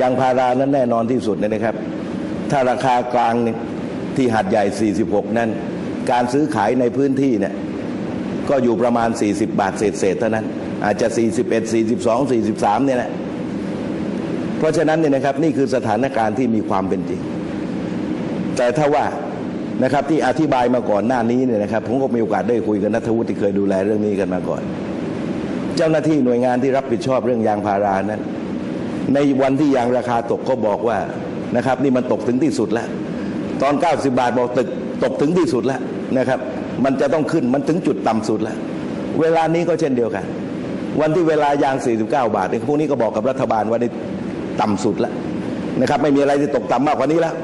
ยางพารานั้นแน่นอนที่สุดนะครับ ถ้าราคากลางที่หัดใหญ่ 46 นั้น การซื้อขายในพื้นที่เนี่ยก็อยู่ประมาณ 40 บาทเศษๆเท่านั้น อาจจะ 41 42 43 เนี่ยแหละเพราะฉะนั้นเนี่ยนะครับนี่คือสถานการณ์ที่มีความเป็นจริง แต่ถ้าว่านะครับที่อธิบายมาก่อนหน้านี้เนี่ยนะครับผมก็มีโอกาสได้คุยกับนัทวุฒิที่เคยดูแลเรื่องนี้กันมาก่อน เจ้าหน้าที่หน่วยงานที่รับผิดชอบเรื่องยางพารานั้น ในวันที่ยางราคาตกก็บอกว่านะครับ นี่มันตกถึงที่สุดแล้ว ตอน 90 บาทบอกตึกตกถึงที่สุดแล้วนะครับ มันจะต้องขึ้นมันถึงจุดต่ำสุดแล้ว เวลานี้ก็เช่นเดียวกัน วันที่เวลายาง 49 บาทเนี่ยพวกนี้ก็บอกกับรัฐบาลว่านี่ต่ำสุดแล้วนะครับ ไม่มีอะไรที่ตกต่ำมากกว่านี้แล้ว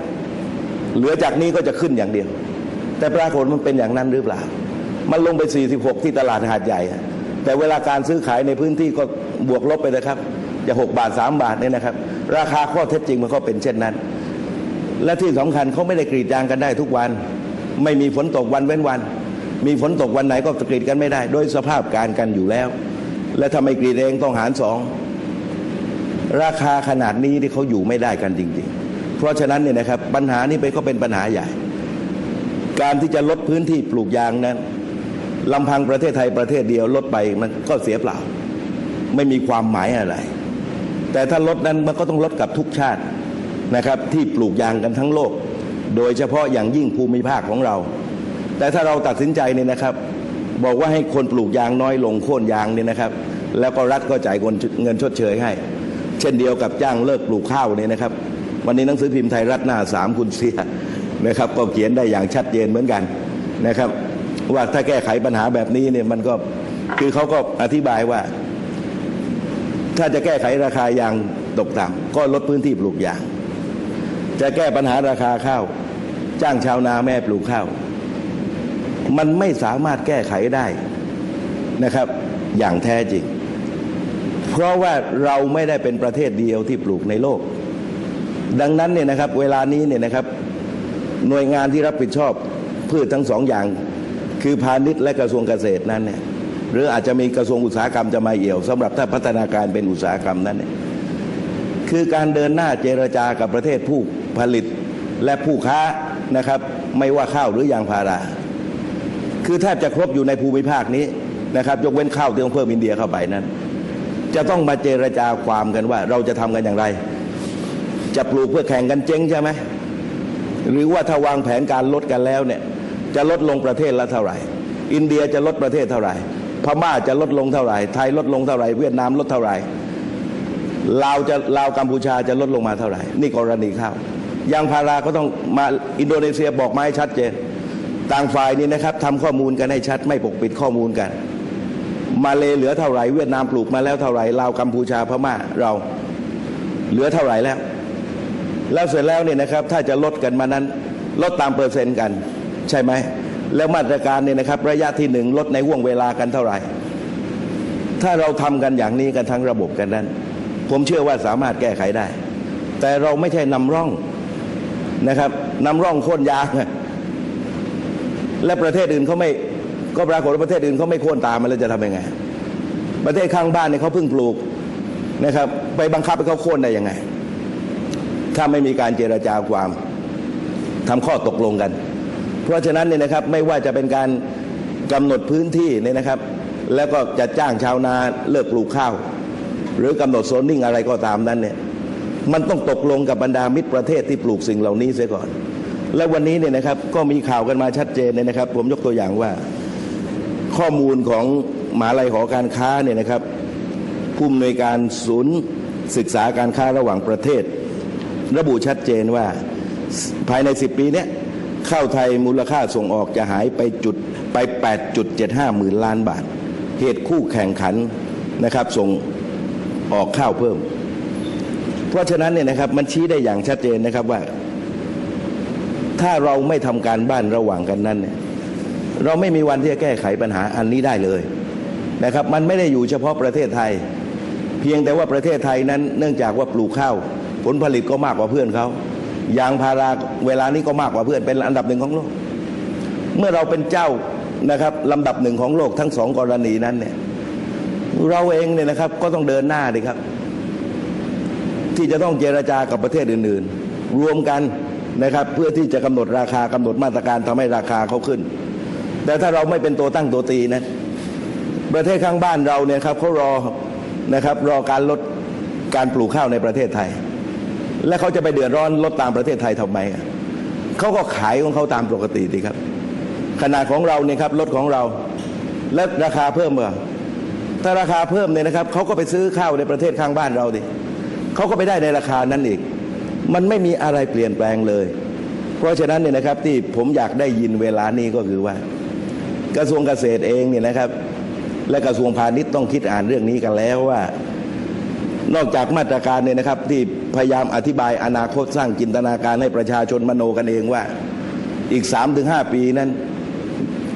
เหลือจากนี้ก็จะขึ้นอย่างเดียว แต่ปรากฏมันเป็นอย่างนั้นหรือเปล่า มันลงไป 46 ที่ตลาดหาดใหญ่ แต่เวลาการซื้อขายในพื้นที่ก็บวกลบไปนะครับ จะ6บาท3บาทเนี่ยนะครับ ราคาข้อเท็จจริงมันก็เป็นเช่นนั้น และที่สำคัญเขาไม่ได้กรีดยางกันได้ทุกวัน ไม่มีฝนตกวันเว้นวัน มีฝนตกวันไหนก็กรีดกันไม่ได้ โดยสภาพการกันอยู่แล้ว และถ้าไม่กรีดเองต้องหารสองราคาขนาดนี้ที่เขาอยู่ไม่ได้กันจริง ๆ เพราะฉะนั้นเนี่ยนะครับปัญหานี้เป็นก็เป็นปัญหาใหญ่ การที่จะลดพื้นที่ปลูกยางนั้นลำพังประเทศไทยประเทศเดียวลดไปมันก็เสียเปล่า ไม่มีความหมายอะไร แต่ถ้าลดนั้นมันก็ต้องลดกับทุกชาตินะครับที่ปลูกยางกันทั้งโลก โดยเฉพาะอย่างยิ่งภูมิภาคของเรา แต่ถ้าเราตัดสินใจเนี่ยนะครับ บอกว่าให้คนปลูกยางน้อยลงโค่นยางเนี่ยนะครับ แล้วก็รัฐก็จ่ายเงินชดเชยให้ เช่นเดียวกับจ้างเลิกปลูกข้าวเนี่ยนะครับ วันนี้หนังสือพิมพ์ไทยรัฐหน้าสามคุณเสียนะครับ ก็เขียนได้อย่างชัดเจนเหมือนกันนะครับ ว่าถ้าแก้ไขปัญหาแบบนี้เนี่ยมันก็คือเขาก็อธิบายว่า ถ้าจะแก้ไขราคายางตกต่ำก็ลดพื้นที่ปลูกยาง จะแก้ปัญหาราคาข้าว จ้างชาวนาแม่ปลูกข้าว มันไม่สามารถแก้ไขได้นะครับ อย่างแท้จริง เพราะว่าเราไม่ได้เป็นประเทศเดียวที่ปลูกในโลก ดังนั้นเนี่ยนะครับ เวลานี้เนี่ยนะครับ หน่วยงานที่รับผิดชอบพืชทั้งสองอย่าง คือพาณิชย์และกระทรวงเกษตรนั้นเนี่ย หรืออาจจะมีกระทรวงอุตสาหกรรมจะมาเอี่ยวสำหรับถ้าพัฒนาการเป็นอุตสาหกรรมนั้นเนี่ยคือการเดินหน้าเจรจากับประเทศผู้ผลิตและผู้ค้านะครับ ไม่ว่าข้าวหรือยางพารา คือแทบจะครบอยู่ในภูมิภาคนี้นะครับยกเว้นข้าวที่ต้องเพิ่มอินเดียเข้าไปนั้น จะต้องมาเจรจาความกันว่า เราจะทำกันอย่างไร จะปลูกเพื่อแข่งกันเจ๊งใช่ไหมหรือว่าถ้าวางแผนการลดกันแล้วเนี่ยจะลดลงประเทศละเท่าไหร่ อินเดียจะลดประเทศเท่าไหร่ พม่าจะลดลงเท่าไหร่ ไทยลดลงเท่าไหร่ เวียดนามลดเท่าไหร่ลาวจะลาวกัมพูชาจะลดลงมาเท่าไหร่ นี่กรณีข้าวยางพาราก็ต้องมาอินโดนีเซียบอกมาให้ชัดเจน ต่างฝ่ายนี่นะครับทำข้อมูลกันให้ชัดไม่ปกปิดข้อมูลกัน มาเลเหลือเท่าไหร่ เวียดนามปลูกมาแล้วเท่าไหร่ลาวกัมพูชาพม่าเราเหลือเท่าไหร่แล้ว แล้วเสร็จแล้วเนี่ยนะครับถ้าจะลดกันมานั้น ลดตามเปอร์เซ็นต์กัน ใช่ไหม แล้วมาตรการเนี่ยนะครับ ระยะที่หนึ่งลดในห่วงเวลากันเท่าไหร่ ถ้าเราทำกันอย่างนี้กันทั้งระบบกันนั้น ผมเชื่อว่าสามารถแก้ไขได้ แต่เราไม่ใช่นำร่องนะครับนำร่องโค่นยางและประเทศอื่นเขาไม่ก็ปรากฏว่าประเทศอื่นเขาไม่โค่นตามมันแล้วจะทำยังไง ประเทศข้างบ้านเนี่ยเขาเพิ่งปลูกนะครับ ไปบังคับให้เขาโค่นได้ยังไง ถ้าไม่มีการเจรจาความทำข้อตกลงกัน เพราะฉะนั้นเนี่ยนะครับไม่ว่าจะเป็นการกำหนดพื้นที่เนี่ยนะครับ แล้วก็จะจ้างชาวนาเลิกปลูกข้าว หรือกำหนดโซนนิ่งอะไรก็ตามนั้นเนี่ยมันต้องตกลงกับบรรดามิตรประเทศที่ปลูกสิ่งเหล่านี้เสียก่อน และวันนี้เนี่ยนะครับก็มีข่าวกันมาชัดเจนเลยนะครับ ผมยกตัวอย่างว่า ข้อมูลของมหาลัยหอการค้าเนี่ยนะครับผู้อำนวยการศูนย์ศึกษาการค้าระหว่างประเทศ ระบุชัดเจนว่าภายใน 10 ปีเนี้ย ข้าวไทยมูลค่าส่งออกจะหายไปจุดไป 8.75 หมื่นล้านบาท เหตุคู่แข่งขันนะครับส่งออกข้าวเพิ่ม เพราะฉะนั้นเนี่ยนะครับมันชี้ได้อย่างชัดเจนนะครับว่า ถ้าเราไม่ทำการบ้านระหว่างกันนั้นเนี่ยเราไม่มีวันที่จะแก้ไขปัญหาอันนี้ได้เลยนะครับ มันไม่ได้อยู่เฉพาะประเทศไทย เพียงแต่ว่าประเทศไทยนั้น เนื่องจากว่าปลูกข้าว ผลผลิตก็มากกว่าเพื่อนเขา ยางพาราเวลานี้ก็มากกว่าเพื่อนเป็นอันดับหนึ่งของโลก เมื่อเราเป็นเจ้านะครับลำดับหนึ่งของโลกทั้งสองกรณีนั้นเนี่ยเราเองเนี่ยนะครับก็ต้องเดินหน้าดิครับ ที่จะต้องเจรจากับประเทศอื่น ๆ รวมกันนะครับเพื่อที่จะกำหนดราคากำหนดมาตรการทำให้ราคาเขาขึ้น แต่ถ้าเราไม่เป็นตัวตั้งตัวตีนะประเทศข้างบ้านเราเนี่ยครับเขารอนะครับรอการลดการปลูกข้าวในประเทศไทย และเขาจะไปเดือดร้อนลดตามประเทศไทยทำไมเขาก็ขายของเขาตามปกติดีครับ ขนาดของเราเนี่ยครับลดของเรา และราคาเพิ่มเหรอถ้าราคาเพิ่มเนี่ยนะครับเขาก็ไปซื้อข้าวในประเทศข้างบ้านเราดิเขาก็ไปได้ในราคานั้นอีก มันไม่มีอะไรเปลี่ยนแปลงเลย เพราะฉะนั้นเนี่ยนะครับที่ผมอยากได้ยินเวลานี้ก็คือว่า กระทรวงเกษตรเองเนี่ยนะครับ และกระทรวงพาณิชย์ต้องคิดอ่านเรื่องนี้กันแล้วว่า นอกจากมาตรการเนี่ยนะครับ ที่พยายามอธิบายอนาคตสร้างจินตนาการให้ประชาชนมโนกันเองว่าอีก3าถึงหปีนั้น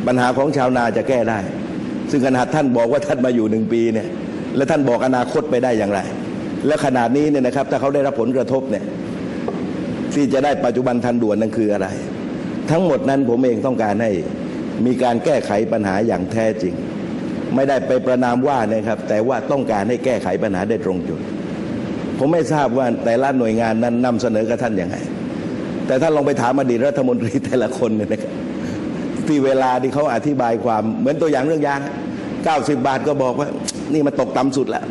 ปัญหาของชาวนาจะแก้ได้ ซึ่งขนาดท่านบอกว่าท่านมาอยู่หนึ่งปีเนี่ยและท่านบอกอนาคตไปได้อย่างไร และขนาดนี้เนี่ยนะครับถ้าเขาได้รับผลกระทบเนี่ยที่จะได้ปัจจุบันทันด่วนนั่นคืออะไร ทั้งหมดนั้นผมเองต้องการให้มีการแก้ไขปัญหาอย่างแท้จริง ไม่ได้ไปประนามว่านะครับ แต่ว่าต้องการให้แก้ไขปัญหาได้ตรงจุด ผมไม่ทราบว่าแต่ละหน่วยงานนั้นนำเสนอกับท่านยังไง แต่ถ้านลองไปถามอดีตรัฐมนตรีแต่ละคนเนี่ยนะครับที่เวลาที่เขาอธิบายความเหมือนตัวอย่างเรื่องยาง 90 บาทก็บอกว่า นี่มันตกต่ำสุดแล้ว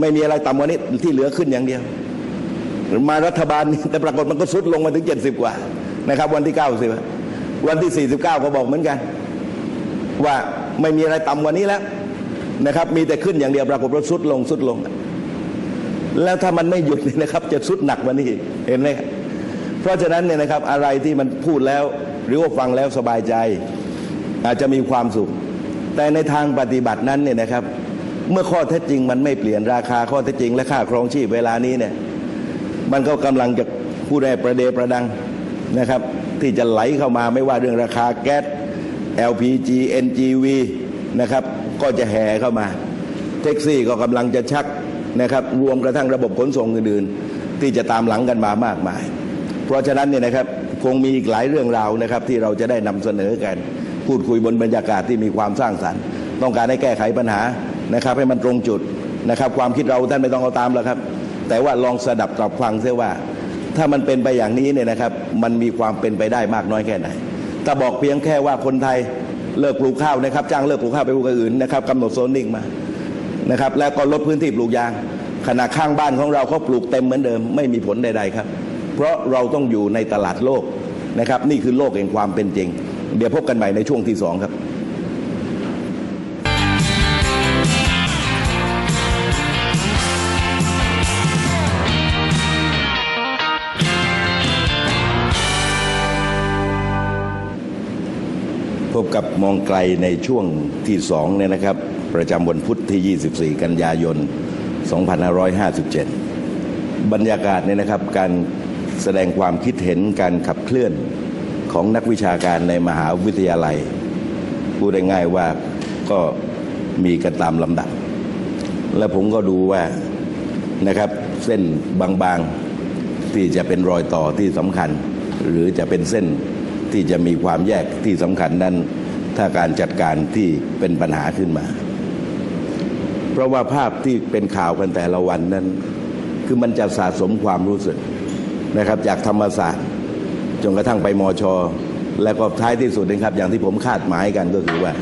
ไม่มีอะไรต่ำกว่านี้ที่เหลือขึ้นอย่างเดียว มารัฐบาลนี่แต่ปรากฏมันก็สุดลงมาถึง 70 กว่านะครับ วันที่ 90 วันที่ 49 ก็บอกเหมือนกัน ว่าไม่มีอะไรต่ำกว่านี้แล้วนะครับ มีแต่ขึ้นอย่างเดียวปรากฏว่าสุดลงสุดลง แล้วถ้ามันไม่หยุดนี่นะครับ จะสุดหนักกว่านี้เห็นไหมเพราะฉะนั้นเนี่ยนะครับอะไรที่มันพูดแล้ว หรือว่าฟังแล้วสบายใจ อาจจะมีความสุข แต่ในทางปฏิบัตินั้นเนี่ยนะครับ เมื่อข้อเท็จจริงมันไม่เปลี่ยนราคาข้อเท็จจริง และค่าครองชีพเวลานี้เนี่ยมันก็กำลังจะพูดได้ประเดประดังนะครับ ที่จะไหลเข้ามาไม่ว่าเรื่องราคาแก๊ส LPG NGV นะครับก็จะแห่เข้ามา แท็กซี่ก็กำลังจะชักนะครับรวมกระทั่งระบบขนส่งอื่นๆ ที่จะตามหลังกันมามากมาย เพราะฉะนั้นเนี่ยนะครับคงมีอีกหลายเรื่องราวนะครับที่เราจะได้นำเสนอกันพูดคุยบนบรรยากาศที่มีความสร้างสรรค์ ต้องการให้แก้ไขปัญหานะครับให้มันตรงจุดนะครับ ความคิดเราท่านไม่ต้องเอาตามแล้วครับ แต่ว่าลองสดับตรับฟังเสียว่า ถ้ามันเป็นไปอย่างนี้เนี่ยนะครับ มันมีความเป็นไปได้มากน้อยแค่ไหน ถ้าบอกเพียงแค่ว่าคนไทยเลิกปลูกข้าวนะครับ จ้างเลิกปลูกข้าวไปปลูกอื่นนะครับกำหนดโซนนิ่งมานะครับ แล้วก็ลดพื้นที่ปลูกยาง ขณะข้างบ้านของเราเขาปลูกเต็มเหมือนเดิม ไม่มีผลใดๆครับ เพราะเราต้องอยู่ในตลาดโลกนะครับ นี่คือโลกแห่งความเป็นจริง เดี๋ยวพบกันใหม่ในช่วงที่สองครับ พบกับมองไกลในช่วงที่สองเนี่ยนะครับ ประจำวันพุธที่ 24 กันยายน 2557 บรรยากาศเนี่ยนะครับ การแสดงความคิดเห็นการขับเคลื่อนของนักวิชาการในมหาวิทยาลัย พูดได้ง่ายว่าก็มีกันตามลำดับ และผมก็ดูว่านะครับเส้นบางๆที่จะเป็นรอยต่อที่สำคัญ หรือจะเป็นเส้น ที่จะมีความแยกที่สำคัญนั้น ถ้าการจัดการที่เป็นปัญหาขึ้นมา เพราะว่าภาพที่เป็นข่าวกันแต่ละวันนั้น คือมันจะสะสมความรู้สึกนะครับ จากธรรมศาสตร์จนกระทั่งไปมอชอและก็ท้ายที่สุดนะครับ อย่างที่ผมคาดหมายกันก็คือว่า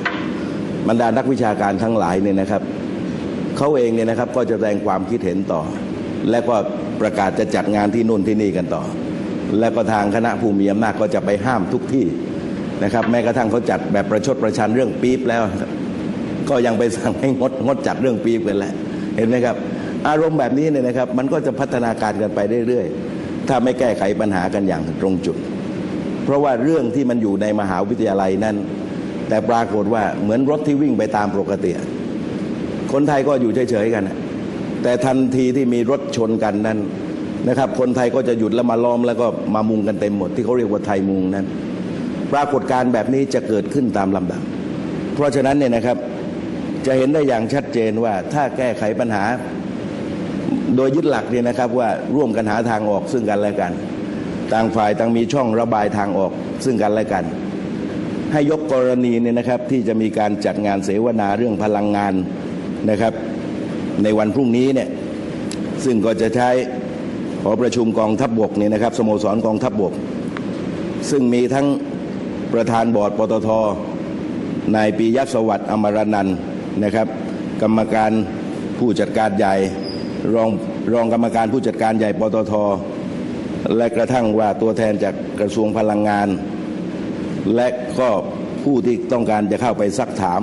บรรดานักวิชาการทั้งหลายเนี่ยนะครับเขาเองเนี่ยนะครับก็จะแสดงความคิดเห็นต่อ และก็ประกาศจะจัดงานที่นู่นที่นี่กันต่อ และก็ทางคณะผู้มีอำนาจก็จะไปห้ามทุกที่นะครับ แม้กระทั่งเขาจัดแบบประชดประชันเรื่องปี๊บแล้ว ก็ยังไปสั่งให้งดงดจัดเรื่องปี๊บกันแหละเห็นไหมครับ อารมณ์แบบนี้เนี่ยนะครับ มันก็จะพัฒนาการกันไปเรื่อยๆ ถ้าไม่แก้ไขปัญหากันอย่างตรงจุด เพราะว่าเรื่องที่มันอยู่ในมหาวิทยาลัยนั้น แต่ปรากฏว่าเหมือนรถที่วิ่งไปตามปกติ คนไทยก็อยู่เฉยๆกัน แต่ทันทีที่มีรถชนกันนั้น นะครับ คนไทยก็จะหยุดแล้วมาล้อมแล้วก็มามุงกันเต็มหมดที่เขาเรียกว่าไทยมุงนั้น ปรากฏการณ์แบบนี้จะเกิดขึ้นตามลำดับ เพราะฉะนั้นเนี่ยนะครับจะเห็นได้อย่างชัดเจนว่าถ้าแก้ไขปัญหาโดยยึดหลักเนี่ยนะครับว่าร่วมกันหาทางออกซึ่งกันและกัน ต่างฝ่ายต่างมีช่องระบายทางออกซึ่งกันและกัน ให้ยกกรณีเนี่ยนะครับที่จะมีการจัดงานเสวนาเรื่องพลังงานนะครับ ในวันพรุ่งนี้เนี่ยซึ่งก็จะใช้ หอประชุมกองทัพบบกเนี่ยนะครับสโมสรกองทัพบบก ซึ่งมีทั้งประธานบอร์ดปตทนายปียสวัสดิ์อมรนันท์นะครับ กรรมการผู้จัดการใหญ่รองรองกรรมการผู้จัดการใหญ่ปตท และกระทั่งว่าตัวแทนจากกระทรวงพลังงาน และก็ผู้ที่ต้องการจะเข้าไปซักถาม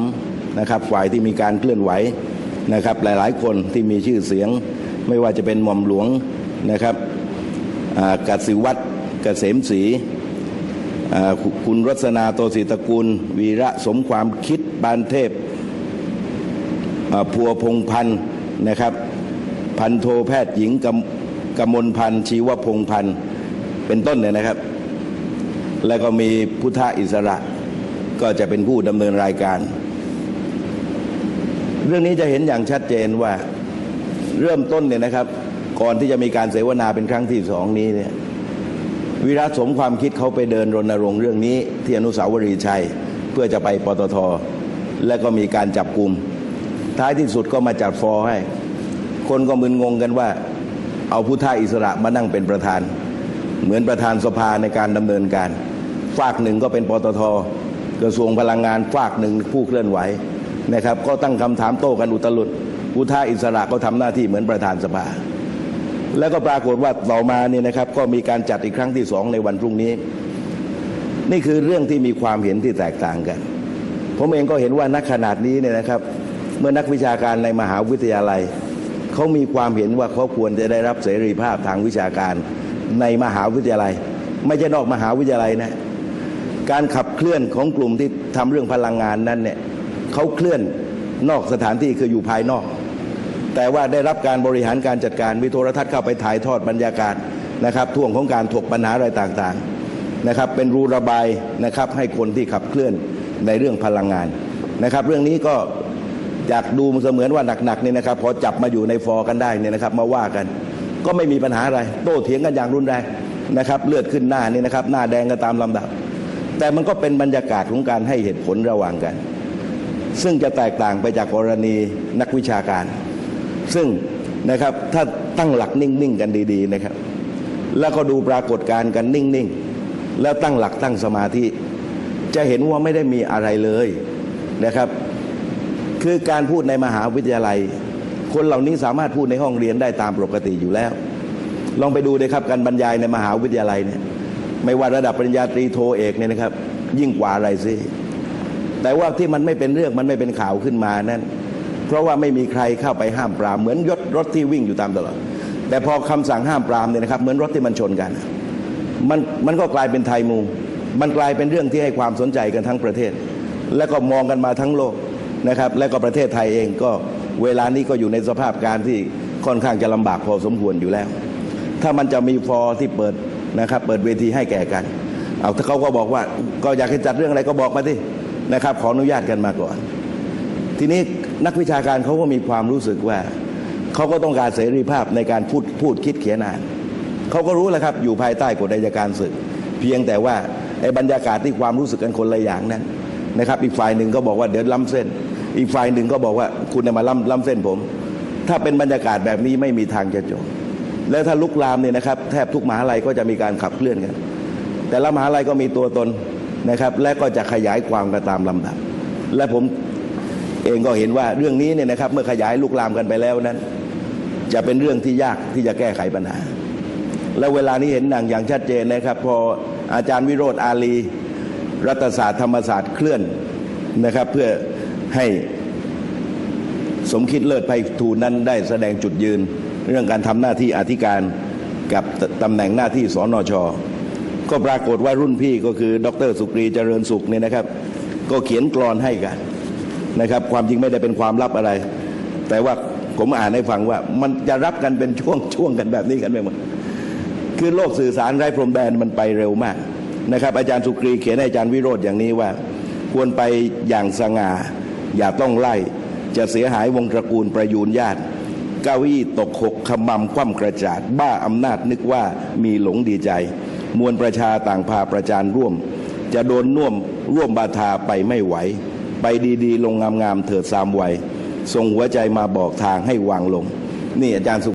นะครับ ฝ่ายที่มีการเคลื่อนไหวนะครับ หลายๆ คนที่มีชื่อเสียง ไม่ว่าจะเป็นหม่อมหลวง นะครับอ่ากสิวัตรเกษมศรีคุณรัศนาโตศิตะกูล วีระสมความคิดบานเทพพัวพงพันธ์นะครับ พันโทแพทย์หญิงกำกมลพันธ์ชีวพงพันธ์เป็นต้นเนี่ยนะครับ แล้วก็มีพุทธอิสระก็จะเป็นผู้ดำเนินรายการ เรื่องนี้จะเห็นอย่างชัดเจนว่าเริ่มต้นเนี่ยนะครับ ก่อนที่จะมีการเสวนาเป็นครั้งที่สองนี้เนี่ยวิรัตสมความคิดเขาไปเดินรณรงค์เรื่องนี้ที่อนุสาวรีย์ชัยเพื่อจะไปปตท และก็มีการจับกลุ่มท้ายที่สุดก็มาจัดฟอให้ คนก็มึนงงกันว่า เอาพุทธอิสระมานั่งเป็นประธาน เหมือนประธานสภาในการดำเนินการ ฝากหนึ่งก็เป็นปตท กระทรวงพลังงานฝากหนึ่งผู้เคลื่อนไหวนะครับ ก็ตั้งคำถามโต้กันอุตลุดพุทธอิสระก็ทำหน้าที่เหมือนประธานสภา แล้วก็ปรากฏว่าต่อมาเนี่ยนะครับก็มีการจัดอีกครั้งที่สองในวันพรุ่งนี้ นี่คือเรื่องที่มีความเห็นที่แตกต่างกัน ผมเองก็เห็นว่านักขนาดนี้เนี่ยนะครับ เมื่อนักวิชาการในมหาวิทยาลัยเขามีความเห็นว่าเขาควรจะได้รับเสรีภาพทางวิชาการในมหาวิทยาลัย ไม่ใช่นอกมหาวิทยาลัยนะการขับเคลื่อนของกลุ่มที่ทำเรื่องพลังงานนั้นเนี่ยเขาเคลื่อนนอกสถานที่คืออยู่ภายนอก แต่ว่าได้รับการบริหารการจัดการมีโทรทัศน์เข้าไปถ่ายทอดบรรยากาศนะครับท่วงของการถกปัญหาอะไรต่างๆนะครับ เป็นรูระบายนะครับให้คนที่ขับเคลื่อนในเรื่องพลังงานนะครับ เรื่องนี้ก็อยากดูเสมือนว่าหนักๆเนี่ยนะครับ พอจับมาอยู่ในฟอร์กันได้เนี่ยนะครับ มาว่ากัน ก็ไม่มีปัญหาอะไร โต้เถียงกันอย่างรุนแรงนะครับ เลือดขึ้นหน้านี่นะครับ หน้าแดงกันตามลำดับ แต่มันก็เป็นบรรยากาศของการให้เหตุผลระหว่างกัน ซึ่งจะแตกต่างไปจากกรณีนักวิชาการ ซึ่งนะครับถ้าตั้งหลักนิ่งๆกันดีๆนะครับ แล้วก็ดูปรากฏการณ์กันนิ่งๆ แล้วตั้งหลักตั้งสมาธิ จะเห็นว่าไม่ได้มีอะไรเลยนะครับ คือการพูดในมหาวิทยาลัย คนเหล่านี้สามารถพูดในห้องเรียนได้ตามปกติอยู่แล้ว ลองไปดูเลยครับการบรรยายในมหาวิทยาลัยเนี่ยไม่ว่าระดับปริญญาตรีโทเอกเนี่ยนะครับ ยิ่งกว่าอะไรสิแต่ว่าที่มันไม่เป็นเรื่องมันไม่เป็นข่าวขึ้นมานั้น เพราะว่าไม่มีใครเข้าไปห้ามปรามเหมือนยศรถที่วิ่งอยู่ตามตลอด แต่พอคำสั่งห้ามปรามเนี่ยนะครับ เหมือนรถที่มันชนกัน มันมันก็กลายเป็นไทยมูมันกลายเป็นเรื่องที่ให้ความสนใจกันทั้งประเทศ และก็มองกันมาทั้งโลกนะครับ และก็ประเทศไทยเองก็เวลานี้ก็อยู่ในสภาพการที่ค่อนข้างจะลำบากพอสมควรอยู่แล้ว ถ้ามันจะมีฟอร์ที่เปิดนะครับ เปิดเวทีให้แก่กัน เอาถ้าเขาก็บอกว่าก็อยากให้จัดเรื่องอะไรก็บอกมาที่นะครับ ขออนุญาตกันมาก่อน ทีนี้ นักวิชาการเขาก็มีความรู้สึกว่าเขาก็ต้องการเสรีภาพในการพูดพูดคิดเขียนอ่านเขาก็รู้แล้วครับอยู่ภายใต้กฎอัยการศึก เพียงแต่ว่าไอ้บรรยากาศที่ความรู้สึกกันคนละอย่างนั้นนะครับอีกฝ่ายหนึ่งก็บอกว่าเดี๋ยวล้ำเส้น อีกฝ่ายหนึ่งก็บอกว่าคุณเนี่ยมาล้ำล้ำเส้นผม ถ้าเป็นบรรยากาศแบบนี้ไม่มีทางจะจบแล้วถ้าลุกลามเนี่ยนะครับแทบทุกมหาลัยก็จะมีการขับเคลื่อนกัน แต่ละมหาลัยก็มีตัวตนนะครับ และก็จะขยายความกันตามลำดับ และผม เองก็เห็นว่าเรื่องนี้เนี่ยนะครับ เมื่อขยายลุกลามกันไปแล้วนั้น จะเป็นเรื่องที่ยากที่จะแก้ไขปัญหา แล้วเวลานี้เห็นหนังอย่างชัดเจนนะครับ พออาจารย์วิโรธอาลี รัฐศาสตร์ธรรมศาสตร์เคลื่อนนะครับ เพื่อให้สมคิดเลิศไพฑูรย์นั้นได้แสดงจุดยืน เรื่องการทำหน้าที่อธิการกับตตำแหน่งหน้าที่สอนอชก็ปรากฏว่ารุ่นพี่ก็คือ ดรสุกรีเจริญสุขเนี่ยนะครับ ก็เขียนกรอนให้กัน นะครับ ความจริงไม่ได้เป็นความลับอะไร แต่ว่าผมอ่านให้ฟังว่ามันจะรับกันเป็นช่วงช่วงกันแบบนี้กันไปหมดคือโลกสื่อสารไร้พรมแดนมันไปเร็วมากนะครับ อาจารย์สุกรีเขียนให้อาจารย์วิโรธอย่างนี้ว่า ควรไปอย่างสง่า อย่าต้องไล่ จะเสียหายวงตระกูลประยูนญาติเก้าอี้ตกหกขมำคว่ำกระจาด บ้าอำนาจนึกว่ามีหลงดีใจ มวลประชาต่างพาประจานร่วม จะโดนน่วมร่วมบาทาไปไม่ไหว ไปดีๆ ลงงามๆเถิดสามวัยส่งหัวใจมาบอกทางให้วางลง นี่อาจารย์สุ